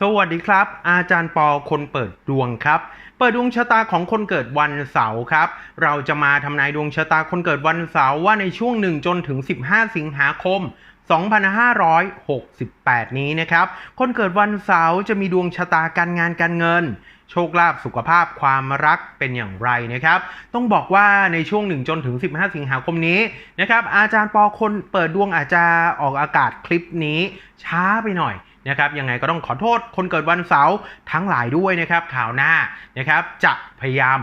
สวัสดีครับ อาจารย์ปอคนเปิดดวงครับ เปิดดวงชะตาของคนเกิดวันเสาร์ครับ เราจะมาทำนายดวงชะตาคนเกิดวันเสาร์ว่าในช่วง 1 จนถึง 15 สิงหาคม 2568 นี้นะครับ คนเกิดวันเสาร์จะมีดวงชะตาการงานการเงิน โชคลาภสุขภาพความรักเป็นอย่างไรนะครับ ต้องบอกว่าในช่วง 1 จนถึง 15 สิงหาคมนี้นะครับอาจารย์ปอคนเปิดดวงอาจจะออกอากาศคลิปนี้ช้าไปหน่อย นะครับยังไงก็ต้องขอโทษคนเกิดวันเสาร์ทั้งหลายด้วยนะครับข่าวหน้านะครับจะพยายาม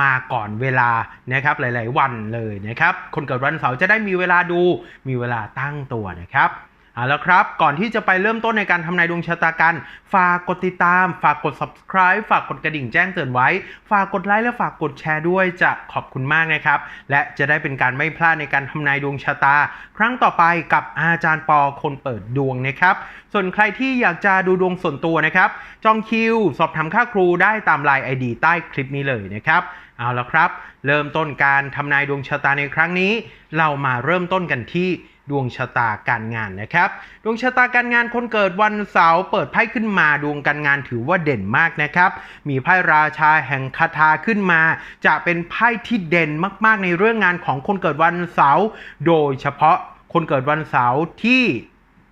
มาก่อนเวลานะครับหลาย ๆ วันเลยนะครับคนเกิดวันเสาร์จะได้มีเวลาดูมีเวลาตั้งตัวนะครับ เอาละครับ ก่อนที่จะไปเริ่มต้นในการทำนายดวงชะตากัน ฝากกดติดตาม ฝากกด subscribe ฝากกดกระดิ่งแจ้งเตือนไว้ ฝากกดไลค์และฝากกดแชร์ด้วยจะขอบคุณมากนะครับ และจะได้เป็นการไม่พลาดในการทำนายดวงชะตา ครั้งต่อไปกับอาจารย์ปอคนเปิดดวงนะครับ ส่วนใครที่อยากจะดูดวงส่วนตัวนะครับ จองคิว สอบถามค่าครูได้ตามไลน์ ID ใต้คลิปนี้เลยนะครับ เอาละครับ เริ่มต้นการทำนายดวงชะตาในครั้งนี้ เรามาเริ่มต้นกันที่ ดวงชะตาการงานนะครับ ดวงชะตาการงานคนเกิดวันเสาร์เปิดไพ่ขึ้นมาดวงการงานถือว่าเด่นมากนะครับ มีไพ่ราชาแห่งคาถาขึ้นมา จะเป็นไพ่ที่เด่นมากๆ ในเรื่องงานของคนเกิดวันเสาร์โดยเฉพาะคนเกิดวันเสาร์ที่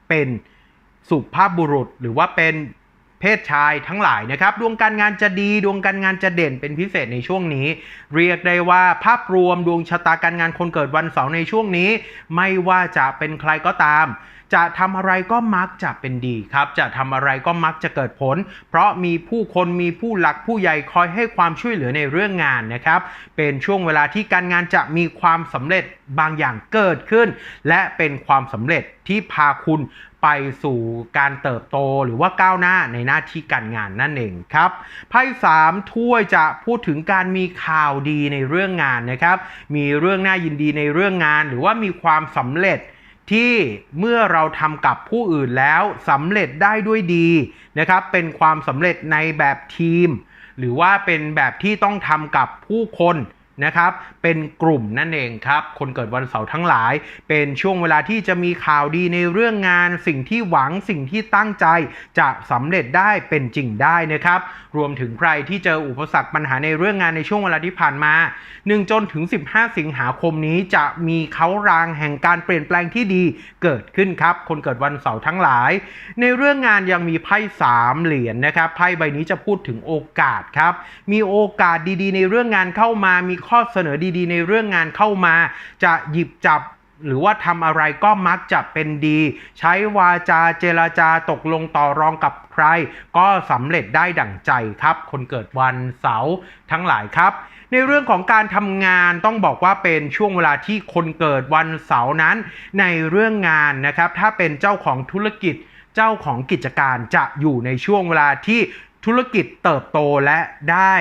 เป็นสุภาพบุรุษหรือว่าเป็น เพศชายทั้งหลายนะครับดวงการงานจะดีดวงการงานจะเด่นเป็นพิเศษในช่วงนี้ เรียกได้ว่าภาพรวมดวงชะตาการงานคนเกิดวันเสาร์ในช่วงนี้ ไม่ว่าจะเป็นใครก็ตาม จะทำอะไรก็มักจะเป็นดีครับ จะทำอะไรก็มักจะเกิดผล เพราะมีผู้คนมีผู้หลักผู้ใหญ่คอยให้ความช่วยเหลือในเรื่องงานนะครับ เป็นช่วงเวลาที่การงานจะมีความสำเร็จบางอย่างเกิดขึ้น และเป็นความสำเร็จที่พาคุณ ไปสู่การเติบโตหรือว่าก้าวหน้าในหน้าที่การงานนั่นเองครับไพ่สามถ้วยจะพูดถึงการมีข่าวดีในเรื่องงานนะครับ มีเรื่องน่ายินดีในเรื่องงาน หรือว่ามีความสำเร็จที่เมื่อเราทำกับผู้อื่นแล้วสำเร็จได้ด้วยดีนะครับ เป็นความสำเร็จในแบบทีม หรือว่าเป็นแบบที่ต้องทำกับผู้คน นะครับ เป็นกลุ่มนั่นเองครับ คนเกิดวันเสาร์ทั้งหลาย เป็นช่วงเวลาที่จะมีข่าวดีในเรื่องงาน สิ่งที่หวัง สิ่งที่ตั้งใจจะสำเร็จได้เป็นจริงได้นะครับ รวมถึงใครที่เจออุปสรรคปัญหาในเรื่องงานในช่วงเวลาที่ผ่านมา 1 จนถึง 15 สิงหาคมนี้จะมีเขารางแห่งการเปลี่ยนแปลงที่ดีเกิดขึ้นครับ คนเกิดวันเสาร์ทั้งหลาย ในเรื่องงานยังมีไพ่สามเหรียญนะครับ ไพ่ใบนี้จะพูดถึงโอกาสครับ มีโอกาสดีๆ ในเรื่องงานเข้ามา มีข้อเสนอดีๆ ในเรื่องงานเข้ามา จะหยิบจับหรือว่าทำอะไรก็มักจะเป็นดี ใช้วาจาเจรจาตกลงต่อรองกับใคร ก็สำเร็จได้ดั่งใจครับ คนเกิดวันเสาร์ทั้งหลายครับ ในเรื่องของการทำงานต้องบอกว่าเป็นช่วงเวลาที่คนเกิดวันเสาร์นั้น ในเรื่องงานนะครับ ถ้าเป็นเจ้าของธุรกิจ เจ้าของกิจการจะอยู่ในช่วงเวลาที่ธุรกิจเติบโตและได้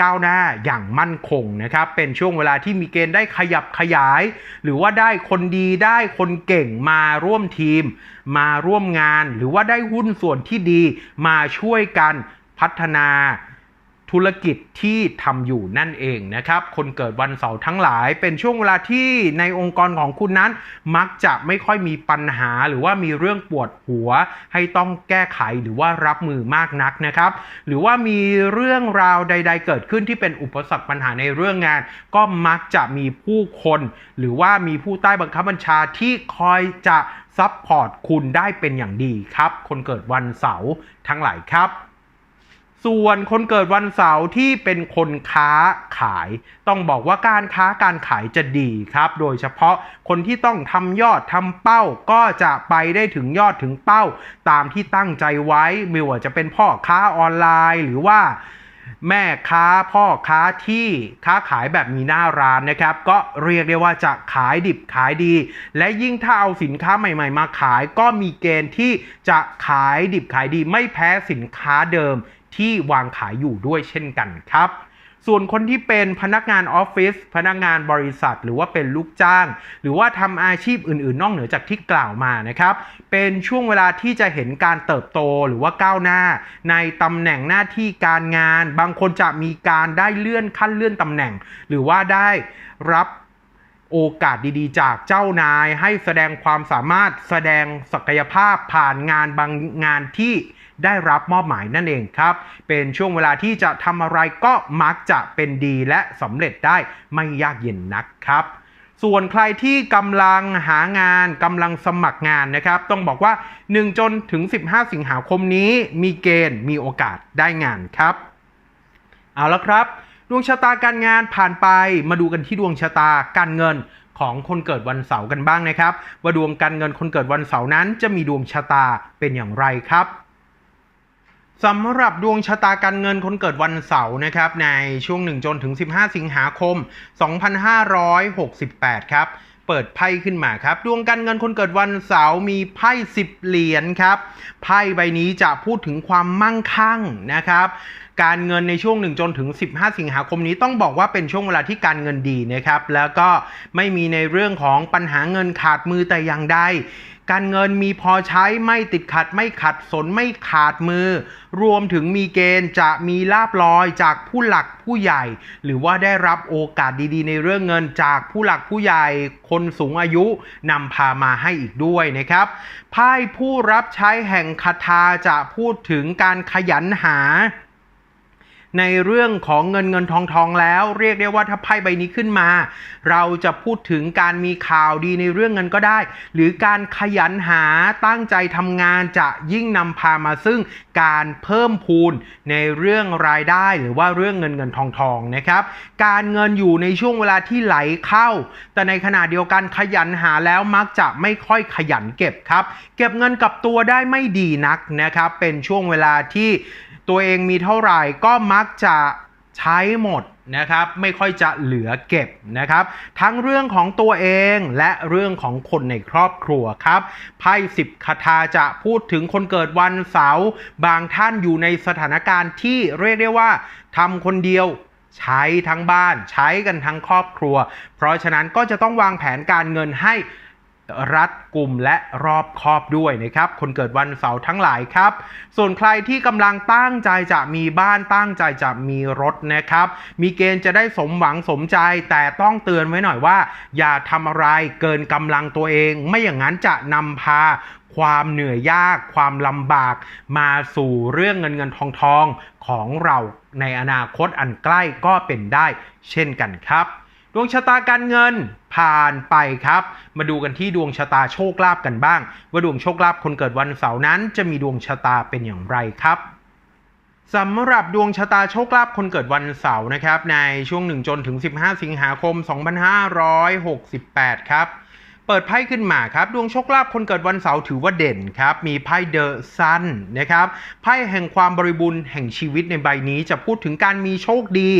ก้าวหน้าอย่างมั่นคงนะครับ เป็นช่วงเวลาที่มีเกณฑ์ได้ขยับขยาย หรือว่าได้คนดีได้คนเก่งมาร่วมทีม มาร่วมงาน หรือว่าได้หุ้นส่วนที่ดีมาช่วยกันพัฒนา ธุรกิจที่ทำอยู่นั่นเองนะครับ คนเกิดวันเสาร์ทั้งหลาย เป็นช่วงเวลาที่ในองค์กรของคุณนั้น มักจะไม่ค่อยมีปัญหาหรือว่ามีเรื่องปวดหัว ให้ต้องแก้ไขหรือว่ารับมือมากนักนะครับ หรือว่ามีเรื่องราวใด ๆ เกิดขึ้นที่เป็นอุปสรรคปัญหาในเรื่องงาน ก็มักจะมีผู้คน หรือว่ามีผู้ใต้บังคับบัญชาที่คอยจะซัพพอร์ตคุณได้เป็นอย่างดีครับ คนเกิดวันเสาร์ทั้งหลายครับ ส่วนคนเกิดวันเสาร์ที่เป็นคนค้าขาย ต้องบอกว่าการค้าการขายจะดีครับ โดยเฉพาะคนที่ต้องทำยอดทำเป้าก็จะไปได้ถึงยอดถึงเป้า ตามที่ตั้งใจไว้ไม่ว่าจะเป็นพ่อค้าออนไลน์หรือว่าแม่ค้าพ่อค้าที่ค้าขายแบบมีหน้าร้านนะครับ ก็เรียกได้ว่าจะขายดิบขายดี และยิ่งถ้าเอาสินค้าใหม่ ๆ มาขาย ก็มีเกณฑ์ที่จะขายดิบขายดีไม่แพ้สินค้าเดิม ที่วางขายอยู่ด้วยเช่นกันครับ ส่วนคนที่เป็นพนักงานออฟฟิศพนักงานบริษัท หรือว่าเป็นลูกจ้าง หรือว่าทำอาชีพอื่น ๆ นอกเหนือจากที่กล่าวมานะครับ เป็นช่วงเวลาที่จะเห็นการเติบโตหรือว่าก้าวหน้า ในตำแหน่งหน้าที่การงาน บางคนจะมีการได้เลื่อนขั้นเลื่อนตำแหน่ง หรือว่าได้รับโอกาสดีๆ จากเจ้านายให้แสดงความสามารถแสดงศักยภาพผ่านงานบางงานที่ ได้รับมอบหมายนั่นเองครับ เป็นช่วงเวลาที่จะทำอะไรก็มักจะเป็นดีและสำเร็จได้ไม่ยากเย็นนักครับส่วนใครที่กำลังหางานกำลังสมัครงานนะครับ ต้องบอกว่า 1 จนถึง 15 สิงหาคมนี้มีเกณฑ์มีโอกาสได้งานครับ เอาละครับ ดวงชะตาการงานผ่านไปมาดูกันที่ดวงชะตาการเงินของคนเกิดวันเสาร์กันบ้างนะครับ ว่าดวงการเงินคนเกิดวันเสาร์นั้นจะมีดวงชะตาเป็นอย่างไรครับ สำหรับดวงชะตาการเงินคนเกิดวันเสาร์นะครับในช่วง 1 จนถึง 15 สิงหาคม 2568 ครับ เปิดไพ่ขึ้นมาครับ ดวงการเงินคนเกิดวันเสาร์มีไพ่ 10 เหรียญครับ ไพ่ใบนี้จะพูดถึงความมั่งคั่งนะครับการเงินในช่วง 1 จนถึง 15 สิงหาคมนี้ต้องบอกว่าเป็นช่วงเวลาที่การเงินดีนะครับ แล้วก็ไม่มีในเรื่องของปัญหาเงินขาดมือแต่อย่างใด การเงินมีพอใช้ไม่ติดขัดไม่ขัดสนไม่ขาดมือ รวมถึงมีเกณฑ์จะมีลาบลอยจากผู้หลักผู้ใหญ่ หรือว่าได้รับโอกาสดีๆ ในเรื่องเงินจากผู้หลักผู้ใหญ่ คนสูงอายุนำพามาให้อีกด้วยนะครับไพ่ผู้รับใช้แห่งคาถาจะพูดถึงการขยันหา ในเรื่องของเงินเงินทองทองแล้ว เรียกได้ว่าถ้าไพ่ใบนี้ขึ้นมา เราจะพูดถึงการมีข่าวดีในเรื่องเงินก็ได้ หรือการขยันหาตั้งใจทำงานจะยิ่งนำพามาซึ่งการเพิ่มพูนในเรื่องรายได้หรือว่าเรื่องเงินเงินทองทองนะครับ การเงินอยู่ในช่วงเวลาที่ไหลเข้า แต่ในขณะเดียวกันขยันหาแล้วมักจะไม่ค่อยขยันเก็บครับ เก็บเงินกับตัวได้ไม่ดีนักนะครับ เป็นช่วงเวลาที่ ตัวเองมีเท่าไหร่ก็มักจะใช้หมดนะครับ ไม่ค่อยจะเหลือเก็บนะครับ ทั้งเรื่องของตัวเองและเรื่องของคนในครอบครัวครับไพ่สิบคาถาจะพูดถึงคนเกิดวันเสาร์บางท่านอยู่ในสถานการณ์ที่เรียกได้ว่าทำคนเดียวใช้ทั้งบ้านใช้กันทั้งครอบครัว เพราะฉะนั้นก็จะต้องวางแผนการเงินให้ รัดกลุ่มและรอบคอบด้วยนะครับ คนเกิดวันเสาร์ทั้งหลายครับ ส่วนใครที่กำลังตั้งใจจะมีบ้านตั้งใจจะมีรถนะครับ มีเกณฑ์จะได้สมหวังสมใจ แต่ต้องเตือนไว้หน่อยว่า อย่าทำอะไรเกินกำลังตัวเอง ไม่อย่างนั้นจะนำพาความเหนื่อยยาก ความลำบาก มาสู่เรื่องเงินเงินทองทองของเราในอนาคตอันใกล้ก็เป็นได้ เช่นกันครับ ดวงชะตาการเงิน ผ่านไปครับ มาดูกันที่ดวงชะตาโชคลาภกันบ้าง ว่าดวงโชคลาภคนเกิดวันเสาร์นั้น จะมีดวงชะตาเป็นอย่างไรครับสำหรับดวงชะตาโชคลาภคนเกิดวันเสาร์นะครับ ในช่วง 1 จนถึง 15 สิงหาคม 2568 ครับ เปิดไพ่ขึ้นมาครับ ดวงโชคลาภคนเกิดวันเสาร์ถือว่าเด่นครับ มีไพ่เดอะซันนะครับ ไพ่แห่งความบริบูรณ์แห่งชีวิตในใบนี้จะพูดถึงการมีโชคดี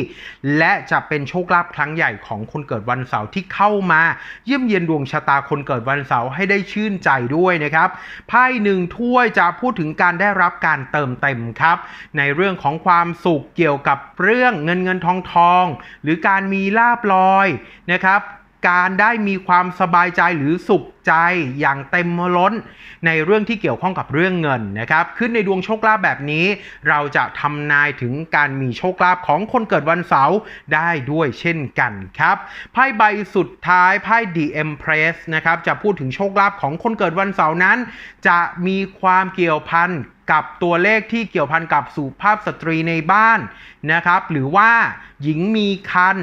และจะเป็นโชคลาภครั้งใหญ่ของคนเกิดวันเสาร์ที่เข้ามา เยี่ยมเยียนดวงชะตาคนเกิดวันเสาร์ให้ได้ชื่นใจด้วยนะครับ ไพ่หนึ่งถ้วยจะพูดถึงการได้รับการเติมเต็มครับ ในเรื่องของความสุขเกี่ยวกับเรื่องเงินเงินทองทอง หรือการมีลาบลอยนะครับ การได้มีความสบายใจหรือสุขใจอย่างเต็มล้น ในเรื่องที่เกี่ยวข้องกับเรื่องเงินนะครับ ขึ้นในดวงโชคลาภแบบนี้ เราจะทำนายถึงการมีโชคลาภของคนเกิดวันเสาร์ได้ด้วยเช่นกันครับไพ่ใบสุดท้ายไพ่ The Empress นะครับจะพูดถึงโชคลาภของคนเกิดวันเสาร์นั้น จะมีความเกี่ยวพันกับตัวเลขที่เกี่ยวพันกับสุภาพสตรีในบ้านนะครับ หรือว่าหญิงมีคัน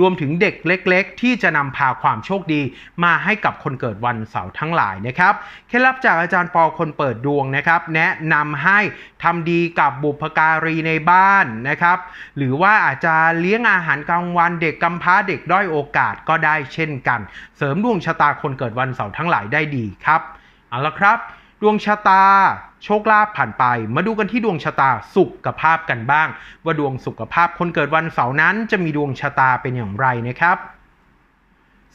รวมถึงเด็กเล็ก ๆ ที่จะนำพาความโชคดี มาให้กับคนเกิดวันเสาร์ทั้งหลายนะครับเคล็ดลับจากอาจารย์ปอคนเปิดดวงนะครับ แนะนำให้ทำดีกับบุพการีในบ้านนะครับ หรือว่าอาจจะเลี้ยงอาหารกลางวันเด็กกำพร้าเด็กด้อยโอกาสก็ได้เช่นกัน เสริมดวงชะตาคนเกิดวันเสาร์ทั้งหลายได้ดีครับเอาละครับ ดวงชะตา โชคลาภผ่านไป มาดูกันที่ดวงชะตาสุขภาพกันบ้าง ว่าดวงสุขภาพคนเกิดวันเสาร์นั้นจะมีดวงชะตาเป็นอย่างไรนะครับ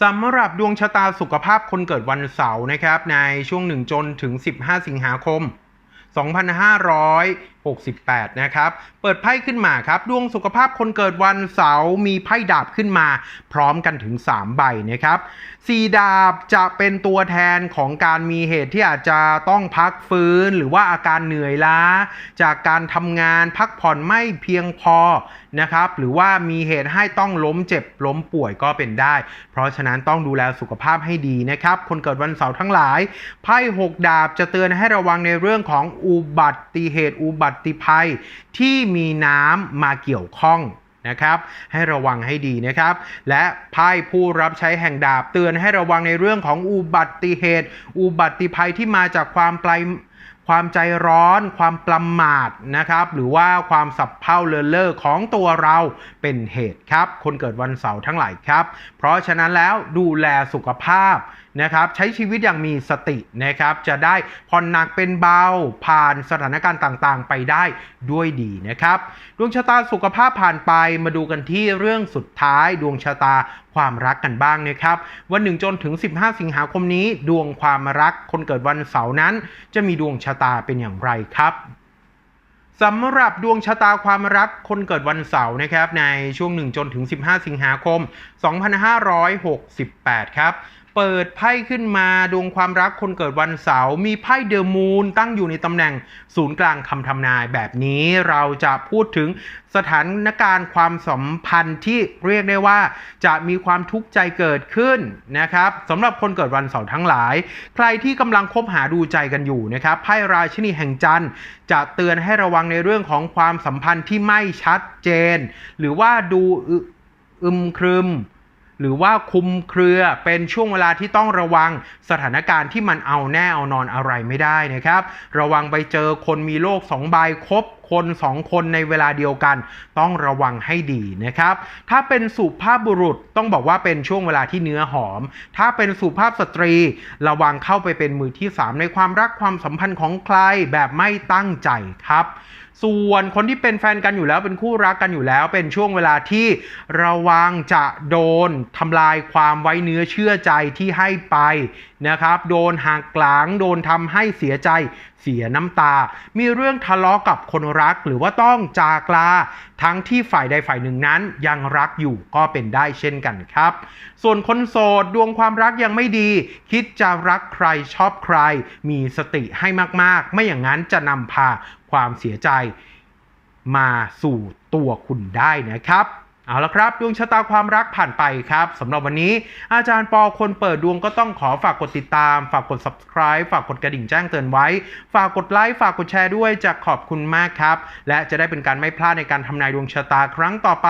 สำหรับดวงชะตาสุขภาพคนเกิดวันเสาร์นะครับ ในช่วง 1 จนถึง 15 สิงหาคม 68 นะครับ เปิดไพ่ขึ้นมาครับ ดวงสุขภาพคนเกิดวันเสาร์มีไพ่ดาบขึ้นมา พร้อมกันถึง 3 ใบนะครับสีดาบจะเป็นตัวแทนของการมีเหตุที่อาจจะต้องพักฟื้น หรือว่าอาการเหนื่อยล้า จากการทำงานพักผ่อนไม่เพียงพอนะครับหรือว่ามีเหตุให้ต้องล้มเจ็บล้มป่วยก็เป็นได้ เพราะฉะนั้นต้องดูแลสุขภาพให้ดีนะครับ คนเกิดวันเสาร์ทั้งหลายไพ่หกดาบจะเตือนให้ระวังในเรื่องของอุบัติเหตุอุบัติภัยที่มีน้ำมาเกี่ยวข้องนะครับให้ระวังให้ดีนะครับ และไพ่ผู้รับใช้แห่งดาบเตือนให้ระวังในเรื่องของอุบัติเหตุ อุบัติภัยที่มาจากความไกลความใจร้อน ความประมาทนะครับ หรือว่าความสับเพร่าเลินเล่อของตัวเราเป็นเหตุครับ คนเกิดวันเสาร์ทั้งหลายครับ เพราะฉะนั้นแล้วดูแลสุขภาพ นะครับใช้ชีวิตอย่างมีสตินะครับจะได้ผ่อนหนักเป็นเบาผ่านสถานการณ์ต่างๆ ไปได้ด้วยดีนะครับดวงชะตาสุขภาพผ่านไปมาดูกันที่เรื่องสุดท้ายดวงชะตาความรักกันบ้างนะครับวันหนึ่งจนถึง 15 สิงหาคมนี้ ดวงความรักคนเกิดวันเสาร์นั้น จะมีดวงชะตาเป็นอย่างไรครับสำหรับดวงชะตาความรักคนเกิดวันเสาร์นะครับในช่วง 1 จนถึง 15 สิงหาคม 2568 ครับ เปิดไพ่ขึ้นมาดวงความรักคนเกิดวันเสาร์มีไพ่เดอะมูนตั้งอยู่ในตำแหน่งศูนย์กลางคำทำนายแบบนี้เราจะพูดถึงสถานการณ์ความสัมพันธ์ที่เรียกได้ว่าจะมีความทุกข์ใจเกิดขึ้นนะครับสำหรับคนเกิดวันเสาร์ทั้งหลาย ใครที่กำลังคบหาดูใจกันอยู่นะครับไพ่ราชินีแห่งจันทร์จะเตือนให้ระวังในเรื่องของความสัมพันธ์ที่ไม่ชัดเจน หรือว่าดูอึอึมครึม หรือว่าคุมเครือเป็นช่วงเวลาที่ต้องระวังสถานการณ์ที่มันเอาแน่เอานอนอะไรไม่ได้นะครับ ระวังไปเจอคนมีโรคสองใบคบคนสองคนในเวลาเดียวกัน ต้องระวังให้ดีนะครับ ถ้าเป็นสุภาพบุรุษต้องบอกว่าเป็นช่วงเวลาที่เนื้อหอม ถ้าเป็นสุภาพสตรี ระวังเข้าไปเป็นมือที่สามในความรักความสัมพันธ์ของใครแบบไม่ตั้งใจครับ ส่วนคนที่เป็นแฟนกันอยู่แล้วเป็นคู่รักกันอยู่แล้ว เป็นช่วงเวลาที่ระวังจะโดนทำลายความไว้เนื้อเชื่อใจที่ให้ไปนะครับ โดนหักหลังโดนทำให้เสียใจเสียน้ำตา มีเรื่องทะเลาะกับคนรักหรือว่าต้องจากลาทั้งที่ฝ่ายใดฝ่ายหนึ่งนั้นยังรักอยู่ก็เป็นได้เช่นกันครับ ส่วนคนโสดดวงความรักยังไม่ดี คิดจะรักใครชอบใคร มีสติให้มากๆ ไม่อย่างนั้นจะนำพา ความเสียใจมาสู่ตัวคุณได้นะครับ เอาละครับ ดวงชะตาความรักผ่านไปครับสำหรับวันนี้ อาจารย์ปอคนเปิดดวงก็ต้องขอฝากกดติดตาม ฝากกด subscribe ฝากกดกระดิ่งแจ้งเตือนไว้ ฝากกดไลค์ฝากกดแชร์ด้วยจะขอบคุณมากครับ และจะได้เป็นการไม่พลาดในการทำนายดวงชะตาครั้งต่อไป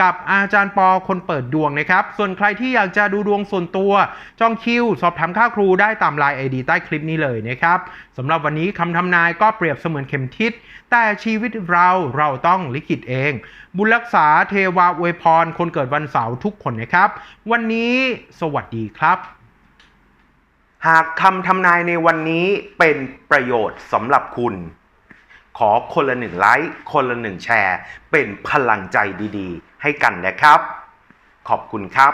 กับอาจารย์ปอคนเปิดดวงนะครับส่วนใครที่อยากจะดูดวงส่วนตัวจองคิวสอบถามค่าครูได้ตามไลน์ไอดีใต้คลิปนี้เลยนะครับสำหรับวันนี้คำทำนายก็เปรียบเสมือนเข็มทิศแต่ชีวิตเราเราต้องลิขิตเอง บุญรักษาเทวาอวยพรคนเกิดวันเสาร์ทุกคนนะครับ วันนี้สวัสดีครับ หากคำทำนายในวันนี้เป็นประโยชน์สำหรับคุณ ขอคนละหนึ่งไลค์คนละหนึ่งแชร์ เป็นพลังใจดีๆ ให้กันนะครับ ขอบคุณครับ